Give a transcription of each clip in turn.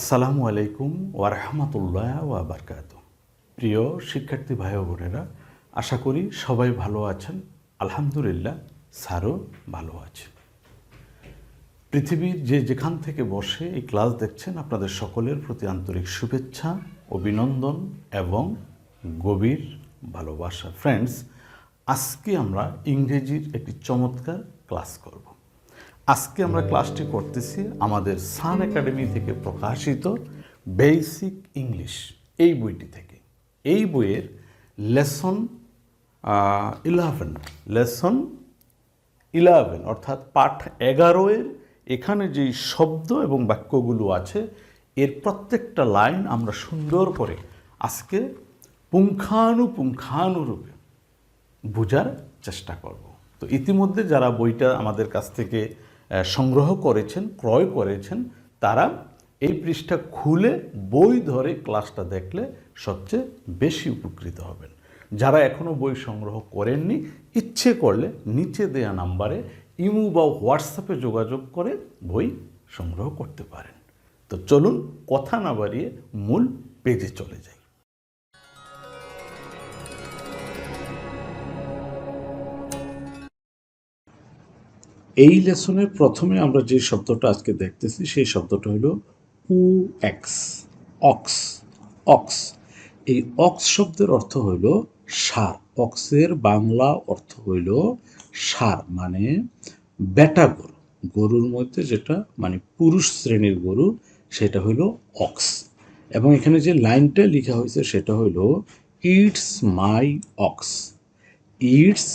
আসসালামু আলাইকুম ওয়ারহামতুল্লাহ ওয়াবারকাত প্রিয় শিক্ষার্থী ভাই বোনেরা, আশা করি সবাই ভালো আছেন। আলহামদুলিল্লাহ, স্যারও ভালো আছেন। পৃথিবীর যে যেখান থেকে বসে এই ক্লাস দেখছেন, আপনাদের সকলের প্রতি আন্তরিক শুভেচ্ছা, অভিনন্দন এবং গভীর ভালোবাসা। ফ্রেন্ডস আজকে আমরা ইংরেজির একটি চমৎকার ক্লাস করব। আজকে আমরা ক্লাসটি করতেছি আমাদের সান একাডেমি থেকে প্রকাশিত বেসিক ইংলিশ এই বইটি থেকে। এই বইয়ের লেসন ইলেভেন লেসন ইলেভেন অর্থাৎ পাঠ এগারোয়ের এখানে যেই শব্দ এবং বাক্যগুলো আছে, এর প্রত্যেকটা লাইন আমরা সুন্দর করে আজকে পুঙ্খানুপুঙ্খানুরূপে বোঝার চেষ্টা করব। তো ইতিমধ্যে যারা বইটা আমাদের কাছ থেকে সংগ্রহ করেছেন, ক্রয় করেছেন, তারা এই পৃষ্ঠা খুলে বই ধরে ক্লাসটা দেখলে সবচেয়ে বেশি উপকৃত হবেন। যারা এখনও বই সংগ্রহ করেননি, ইচ্ছে করলে নিচে দেয়া নাম্বারে ইমু বা হোয়াটসঅ্যাপে যোগাযোগ করে বই সংগ্রহ করতে পারেন। তো চলুন কথা না বাড়িয়ে মূল পেজে চলে যাই। এই লেসনের প্রথমে আমরা যে শব্দটা আজকে দেখতেছি, সেই শব্দটা হলো উ এক্স অক্স অক্স এই অক্স শব্দের অর্থ হইল সার। অক্সের বাংলা অর্থ হইল সার মানে বেটা গরু। গরুর মধ্যে যেটা মানে পুরুষ শ্রেণির গরু, সেটা হইল অক্স এবং এখানে যে লাইনটা লেখা হয়েছে, সেটা হইল it's my ox it's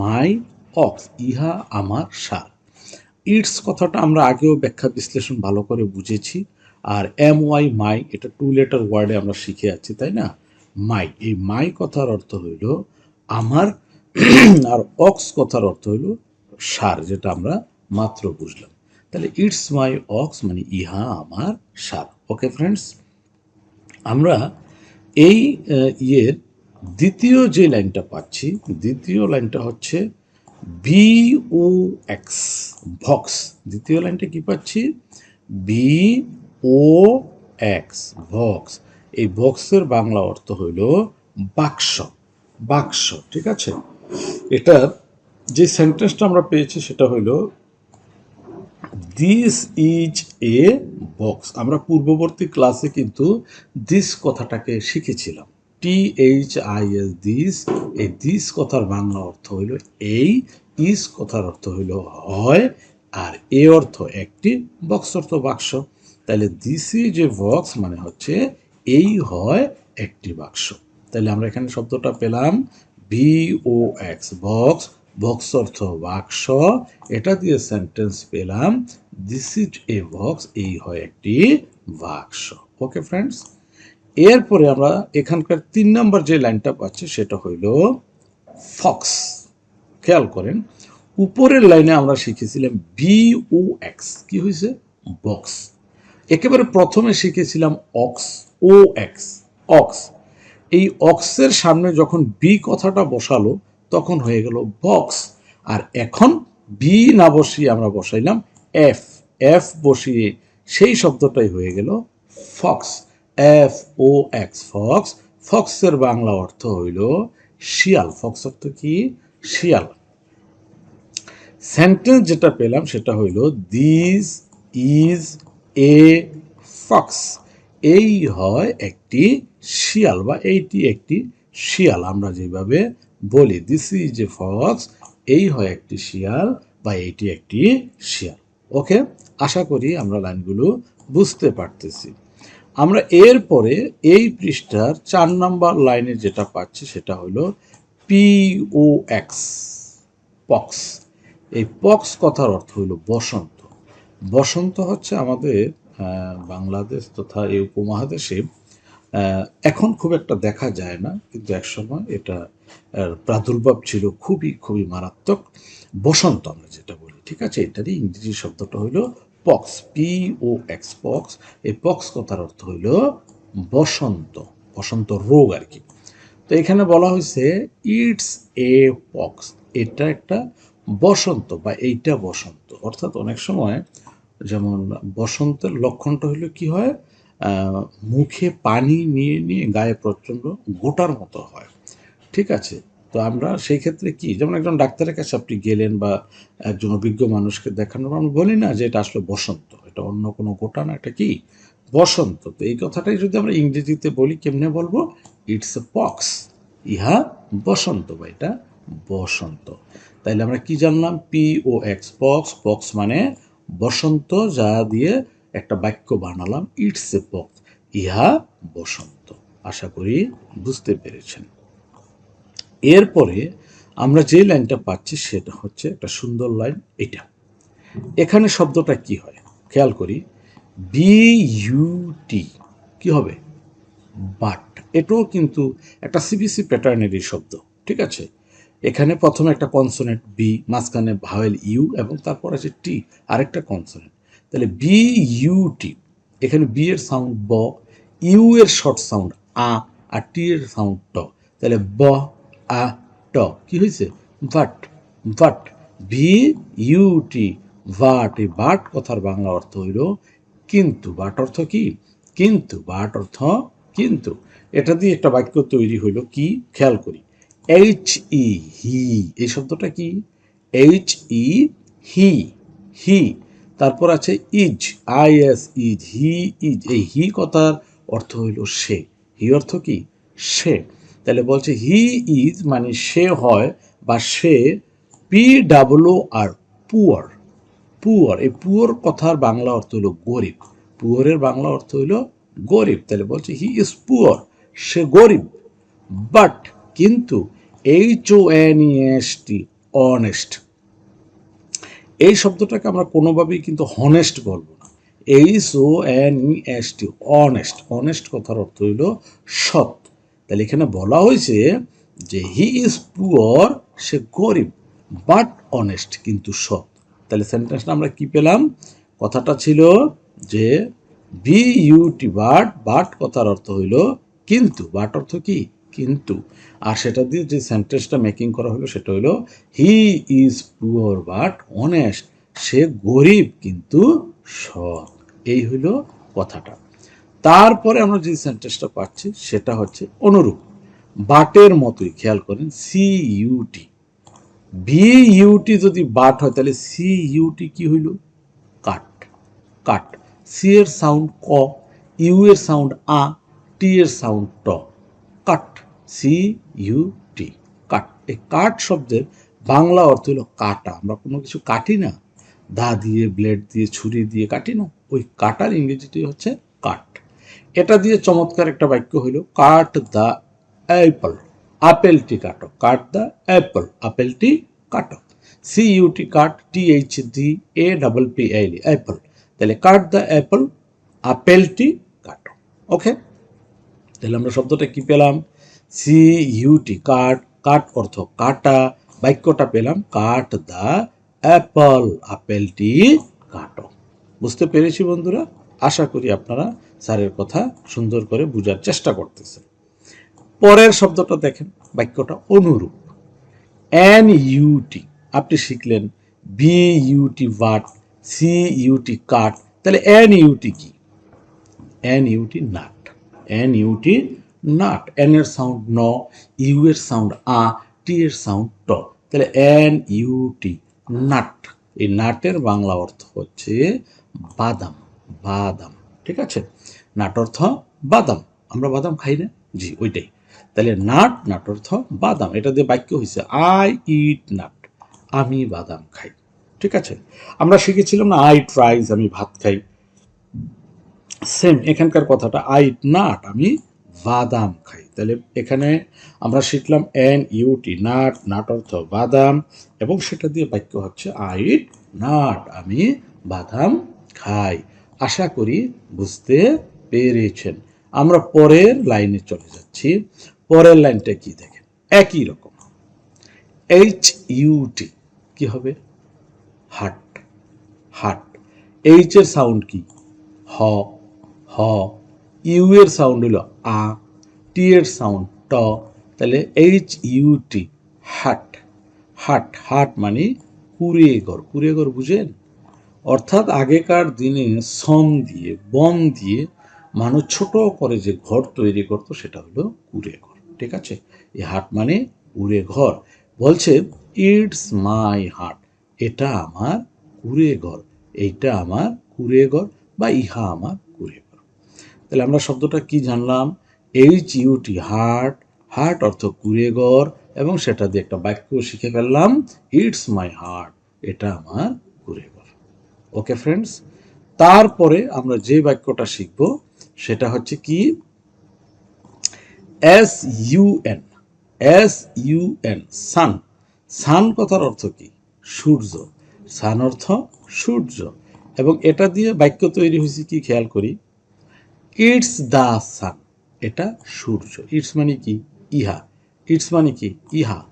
my ox ইহা আমার সার। ইটস কথাটা আমরা আগেও ব্যাখ্যা বিশ্লেষণ ভালো করে বুঝেছি, আর এম ওয়াই মাই, এটা টু লেটার ওয়ার্ডে আমরা শিখে আছি, তাই না? মাই, এই মাই কথার অর্থ হইল আমার, আর অক্স কথার অর্থ হইল সার, যেটা আমরা মাত্র বুঝলাম। তাহলে ইটস মাই, অক্স মানে ইহা আমার সার। ওকে ফ্রেন্ডস আমরা এই ইয়ের দ্বিতীয় যে লাইনটা পাচ্ছি, দ্বিতীয় লাইনটা হচ্ছে ও এক্স ভক্স দ্বিতীয় লাইনটা কি পাচ্ছি? বি ও এক্স ভক্স এই ভক্সের বাংলা অর্থ হইল বাক্স বাক্স, ঠিক আছে? এটার যে সেন্টেন্সটা আমরা পেয়েছি সেটা হইল দিস ইজ এ বক্স আমরা পূর্ববর্তী ক্লাসে কিন্তু দিস কথাটাকে শিখেছিলাম। T H I S this এই দিস কথার বাংলা অর্থ হইল এই ইস কথার অর্থ হইল হয়, আর এ অর্থ একটি বক্স অর্থ বাক্স। তাহলে দিস এ বক্স মানে হচ্ছে এই হয় একটি বাক্স। তাহলে আমরা এখানে শব্দটা পেলাম ও এক্স বক্স বক্স অর্থ বাক্স। এটা দিয়ে সেন্টেন্স পেলাম দিস ইজ এ বক্স এই হয় একটি বাক্স। ওকে ফ্রেন্ডস এরপরে আমরা এখানকার তিন নম্বর যে লাইনটা পাচ্ছি সেটা হইল ফক্স। খেয়াল করেন, উপরের লাইনে আমরা শিখেছিলাম ও এক্স। কি হয়েছে বক্স। একেবারে প্রথমে শিখেছিলাম অক্স ও এক্স। অক্স। এই অক্সের সামনে যখন বি কথাটা বসালো, তখন হয়ে গেল বক্স। আর এখন বি না বসিয়ে আমরা বসাইলাম এফ। এফ বসিয়ে সেই শব্দটাই হয়ে গেল fox. F O X fox ফক্সের বাংলা অর্থ হইল শিয়াল। ফক্স অর্থ কি? শিয়াল। সেন্টেন্স যেটা পেলাম সেটা হইল দিস ইজ এ ফক্স এই হয় একটি শিয়াল বা এইটি একটি শিয়াল। আমরা যেভাবে বলি দিস ইজ এ ফক্স এই হয় একটি শিয়াল বা এইটি একটি শিয়াল। ওকে আশা করি আমরা লাইনগুলো বুঝতে পারতেছি। আমরা এরপরে এই পৃষ্ঠার চার নাম্বার লাইনে যেটা পাচ্ছি সেটা হলো পি ও এক্স পক্স। এই পক্স কথার অর্থ হলো বসন্ত। বসন্ত হচ্ছে আমাদের বাংলাদেশ তথা এই উপমহাদেশে এখন খুব একটা দেখা যায় না, কিন্তু একসময় এটা প্রাদুর্ভাব ছিল খুবই খুবই মারাত্মক। বসন্ত আমরা যেটা বলি, ঠিক আছে? এটারই ইংরেজি শব্দটা হইল pox P O X pox এই পক্স কথার অর্থ হইল বসন্ত বসন্ত রোগ আর কি। তো এখানে বলা হয়েছে ইটস এ পক্স এটা একটা বসন্ত বা এইটা বসন্ত। অর্থাৎ অনেক সময় যেমন বসন্তের লক্ষণটা হলো কি হয় মুখে পানি নিয়ে নিয়ে গায়ে প্রচণ্ড গোটার মতো হয়। ঠিক আছে? তো আমরা সেই ক্ষেত্রে কি? যেমন একজন ডাক্তারের কাছে আপনি গেলেন বা একজন অভিজ্ঞ মানুষকে দেখানোর আমরা বলি না যে এটা আসলে বসন্ত, এটা অন্য কোনো গোটা না, এটা কি? বসন্ত। তো এই কথাটাই যদি আমরা ইংরেজিতে বলি, কেমনে বলব? ইটস এ পক্স ইহা বসন্ত বা এটা বসন্ত। তাইলে আমরা কি জানলাম? P O X pox pox মানে বসন্ত যা দিয়ে একটা বাক্য বানালাম ইটস এ পক্স ইহা বসন্ত। আশা করি বুঝতে পেরেছেন। এরপরে আমরা যে লাইনটা পাচ্ছি সেটা হচ্ছে একটা সুন্দর লাইন এটা। এখানে শব্দটা কি হয়? খেয়াল করি। বি ইউটি কি হবে? বাট। এটাও কিন্তু একটা সিবিসি প্যাটার্নেরই শব্দ, ঠিক আছে? এখানে প্রথমে একটা কনসোনেন্ট বি মাঝখানে ভাওয়েল ইউ এবং তারপর আছে টি আরেকটা কনসোনেন্ট তাহলে বি ইউ টি এখানে বি এর সাউন্ড ব ইউ এর শর্ট সাউন্ড আ, আর টি এর সাউন্ড ট। তাহলে ব আ, ট। কি হয়েছে but but V U T Bhatt, এই বাট কথার বাংলা অর্থ হইল কিন্তু। বাট অর্থ কি? কিন্তু। বাট অর্থ কিন্তু। এটা দিয়ে একটা বাক্য তৈরি হইল কি? খেয়াল করি। H E he. এই শব্দটা কি? H E he. হি। তারপর আছে is. I S is he is এই হি কথার অর্থ হইল সে। হি অর্থ কি? সে। তাহলে বলছে হি ইজ মানে সে হয় বা সে P W R poor poor এই পুয়ার কথার বাংলা অর্থ হলো গরিব পুয়ারের বাংলা অর্থ হলো গরিব, তাহলে বলছে হি ইজ পুয়ার সে গরিব বাট কিন্তু H O N T honest এই শব্দটাকে আমরা কোনোভাবেই কিন্তু হনেস্ট বলব না H O N T honest honest কথার অর্থ হইল সৎ তাহলে এখানে বলা হয়েছে যে হি ইজ পুয়ার, সে গরিব, বাট অনেস্ট, কিন্তু সৎ। তাহলে সেন্টেন্সটা আমরা কি পেলাম? কথাটা ছিল যে বি ইউটি বাট বাট কথার অর্থ হইল কিন্তু। বাট অর্থ কি? কিন্তু। আর সেটা দিয়ে যে সেন্টেন্সটা মেকিং করা হলো সেটা হলো he is poor, but honest, সে গরিব, কিন্তু সৎ। এই হইল কথাটা। তারপরে আমরা যে সেন্টেন্সটা পাচ্ছি, সেটা হচ্ছে অনুরূপ। বাটের মতোই, খেয়াল করেন C U T B U T যদি বাট হয়, তাহলে সি ইউটি কি হইল? কাট। কাট। সি এর সাউন্ড ক ইউ এর সাউন্ড আ টি এর সাউন্ড ট। Cut. C U T cut. এই কাট শব্দের বাংলা অর্থ হলো কাটা। আমরা কোনো কিছু কাটি না। দা দিয়ে, ব্লেড দিয়ে, ছুরি দিয়ে কাটি না। ওই কাটার ইংরেজিটি হচ্ছে কাট। এটা দিয়ে চমৎকার একটা বাক্য হইল, কাট দ্য অ্যাপল আপেলটি কাটো কাট দ্য অ্যাপল আপেলটি কাটো C U T cut T H D A double P L apple তাহলে কাট দ্য অ্যাপল আপেলটি কাটো ওকে তাহলে আমরা শব্দটা কি পেলাম? সি ইউটি কাট। কাট অর্থ কাটা। বাক্যটা পেলাম, কাট দ্য অ্যাপল আপেলটি কাটো বুঝতে পেরেছি বন্ধুরা? আশা করি আপনারা স্যারের কথা সুন্দর করে বোঝার চেষ্টা করতেছেন। পরের শব্দটা দেখেন, বাক্যটা অনুরূপ। এন ইউটি আপনি শিখলেন B U T but C U T cut তাহলে এন ইউটি কি? N U T nut N U T nut N এর সাউন্ড ন ইউ এর সাউন্ড আ টি এর সাউন্ড ট তাহলে এন ইউটি নাট এই নাটের বাংলা অর্থ হচ্ছে বাদাম। বাদাম, ঠিক আছে? নাট অর্থ বাদাম। আমরা বাদাম খাই না? জি, ওইটাই। তাহলে নাট নাট অর্থ বাদাম। এটা দিয়ে বাক্য হয়েছে আই ইট নাট আমি বাদাম খাই, ঠিক আছে? আমরা শিখেছিলাম না আই ট্রাইজ আমি ভাত খাই। সেম এখানকার কথাটা আই নাট আমি বাদাম খাই। তাহলে এখানে আমরা শিখলাম এন ইউটি নাট নাট অর্থ বাদাম, এবং সেটা দিয়ে বাক্য হচ্ছে আই ইট নাট আমি বাদাম খাই। আশা করি বুঝতে পেরেছেন। আমরা পরের লাইনে চলে যাচ্ছি। পরের লাইনটা কি দেখেন? একই রকম। এইচ ইউটি কি হবে? হাট। হাট। এইচ এর সাউন্ড কি? হ। হ। ইউ এর সাউন্ড হলো আ। টি এর সাউন্ড ট। তাহলে এইচ ইউ টি হাট। হাট। হাট মানে কুড়িয়ে ঘর। কুড়িয়ে ঘর বুঝেন? অর্থাৎ আগেকার দিনে সম দিয়ে বম দিয়ে মানুষ ছোট করে যে ঘর তৈরি করতো সেটা হলো কুড়ে ঘর, ঠিক আছে? এই হাট মানে কুড়ে ঘর। বলছে ইটস মাই হাট এটা আমার কুড়ে ঘর, এইটা আমার কুড়ে ঘর বা ইহা আমার কুড়ে ঘর। তাহলে আমরা শব্দটা কি জানলাম? এইচ ইউটি হার্ট হার্ট অর্থ কুড়ে ঘর এবং সেটা দিয়ে একটা বাক্য শিখে ফেললাম ইটস মাই হার্ট এটা আমার ওকে ফ্রেন্ডস তারপরে আমরা যে বাক্যটা শিখব, সেটা হচ্ছে কি? S U N S U N sun sun কথার অর্থ কি? সূর্য। সান অর্থ সূর্য। এবং এটা দিয়ে বাক্য তৈরি হয়েছে কি? খেয়াল করি। ইটস দ্য সান এটা সূর্য। ইটস মানে কি? ইহা। ইটস মানে কি? ইহা।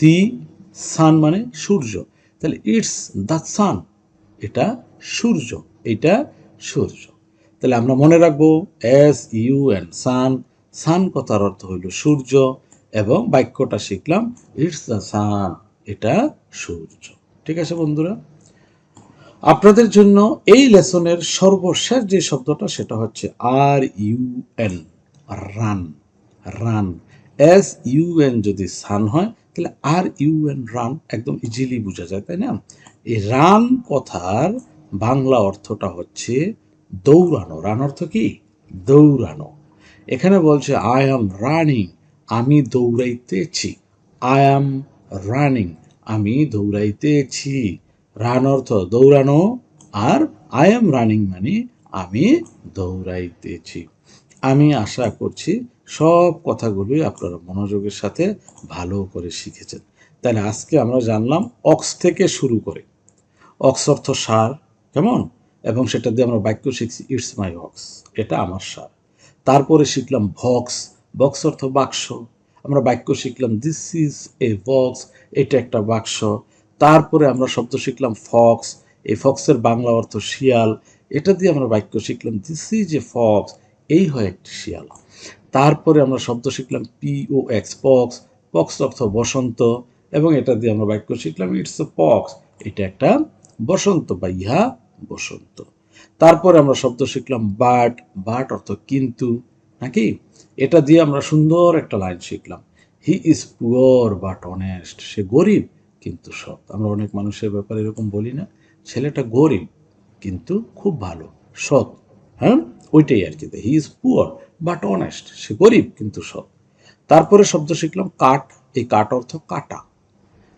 দি সান মানে সূর্য। তাহলে ইটস দ্য সান এটা সূর্য এটা সূর্য। তাহলে আমরা মনে রাখব S U N sun sun কথার অর্থ হইল সূর্য এবং বাক্যটা শিখলাম ইটস দ্য সান এটা সূর্য। ঠিক আছে বন্ধুরা? আপনাদের জন্য এই লেসনের সর্বশেষ যে শব্দটা, সেটা হচ্ছে R U N run run S U N যদি সান হয় তাহলে আর ইউ এন রান একদম ইজিলি বোঝা যায়, তাই না? এই রান কথার বাংলা অর্থটা হচ্ছে দৌড়ানো। রান অর্থ কি? দৌড়ানো। এখানে বলছে আই অ্যাম রানিং আমি দৌড়াইতেছি। আই অ্যাম রানিং আমি দৌড়াইতেছি। রান অর্থ দৌড়ানো আর আই এম রানিং মানে আমি দৌড়াইতেছি। আমি আশা করছি সব কথাগুলোই আপনারা মনোযোগের সাথে ভালো করে শিখেছেন। তাহলে আজকে আমরা জানলাম অক্স থেকে শুরু করে। অক্স অর্থ সার, কেমন? এবং সেটা দিয়ে আমরা বাক্য শিখছি ইটস মাই অক্স এটা আমার সার। তারপরে শিখলাম ভক্স। বক্স অর্থ বাক্স। আমরা বাক্য শিখলাম দিস ইজ এ বক্স এটা একটা বাক্স। তারপরে আমরা শব্দ শিখলাম ফক্স এই ফক্সের বাংলা অর্থ শিয়াল। এটা দিয়ে আমরা বাক্য শিখলাম দিস ইজ এ ফক্স এই হয় একটি শিয়াল। তারপরে আমরা শব্দ শিখলাম P O X pox pox অর্থ বসন্ত, এবং এটা দিয়ে আমরা বাক্য শিখলাম ইটস এ পক্স এটা একটা বসন্ত বা ইহা বসন্ত। তারপরে আমরা শব্দ শিখলাম বাট বাট অর্থ কিন্তু, নাকি? এটা দিয়ে আমরা সুন্দর একটা লাইন শিখলাম। He is poor but honest সে গরিব কিন্তু সৎ। আমরা অনেক মানুষের ব্যাপারে এরকম বলি না, ছেলেটা গরিব কিন্তু খুব ভালো, সৎ হ্যাঁ? ওইটাই আর কি। He is poor but honest সে গরিব কিন্তু সৎ। তারপরে শব্দ শিখলাম কাঠ, এই কাঠ অর্থ কাটা।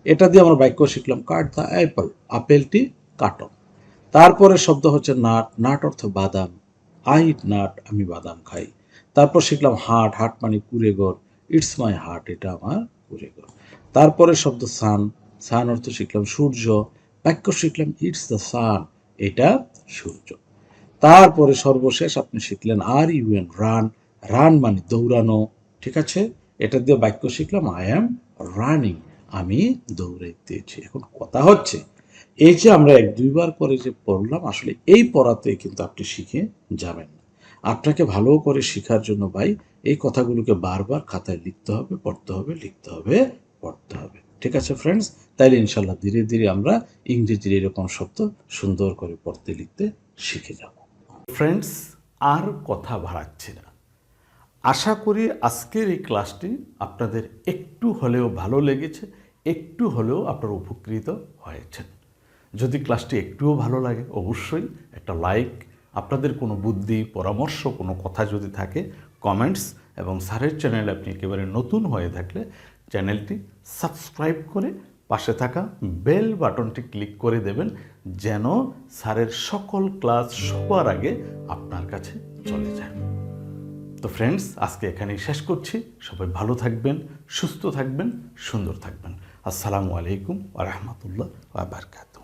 এটা দিয়ে আমরা বাক্য শিখলাম কাট দ্য অ্যাপল আপেলটি কাটো তারপরে শব্দ হচ্ছে নাট নাট অর্থ বাদাম। আই নাট, আমি বাদাম খাই। তারপর শিখলাম হাট হাট মানে কুড়েগড় ইটস মাই হার্ট এটা আমার কুড়েগড় তারপরে শব্দ সান সান অর্থ শিখলাম সূর্য। বাক্য শিখলাম ইটস দ্য সান এটা সূর্য। তারপরে সর্বশেষ আপনি শিখলেন R U N run run মানে দৌড়ানো, ঠিক আছে? এটা দিয়ে বাক্য শিখলাম, আই অ্যাম রানিং, আমি দৌড়াইতেছি এখন কথা হচ্ছে, এই যে আমরা এক দুইবার করে যে পড়লাম, আসলে এই পড়াতে কিন্তু আপনি শিখে যাবেন। না আপনাকে ভালো করে শেখার জন্য ভাই, এই কথাগুলোকে বারবার খাতায় লিখতে হবে, পড়তে হবে, লিখতে হবে, পড়তে হবে। ঠিক আছে ফ্রেন্ডস তাইলে ইনশাল্লাহ ধীরে ধীরে আমরা ইংরেজির এরকম শব্দ সুন্দর করে পড়তে, লিখতে শিখে যাব। ফ্রেন্ডস আর কথা বাড়াচ্ছি না। আশা করি আজকের এই ক্লাসটি আপনাদের একটু হলেও ভালো লেগেছে, একটু হলেও আপনারা উপকৃত হয়েছেন। যদি ক্লাসটি একটুও ভালো লাগে, অবশ্যই একটা লাইক আপনাদের কোনো বুদ্ধি, পরামর্শ, কোনো কথা যদি থাকে কমেন্টস এবং স্যারের চ্যানেল আপনি একেবারে নতুন হয়ে থাকলে চ্যানেলটি সাবস্ক্রাইব করে পাশে থাকা বেল বাটনটি ক্লিক করে দেবেন যেন স্যারের সকল ক্লাস সবার আগে আপনার কাছে চলে যায়। তো ফ্রেন্ডস আজকে এখানেই শেষ করছি। সবাই ভালো থাকবেন, সুস্থ থাকবেন, সুন্দর থাকবেন। আসসালামু আলাইকুম আ রহমতুল্লাহ আবরকাত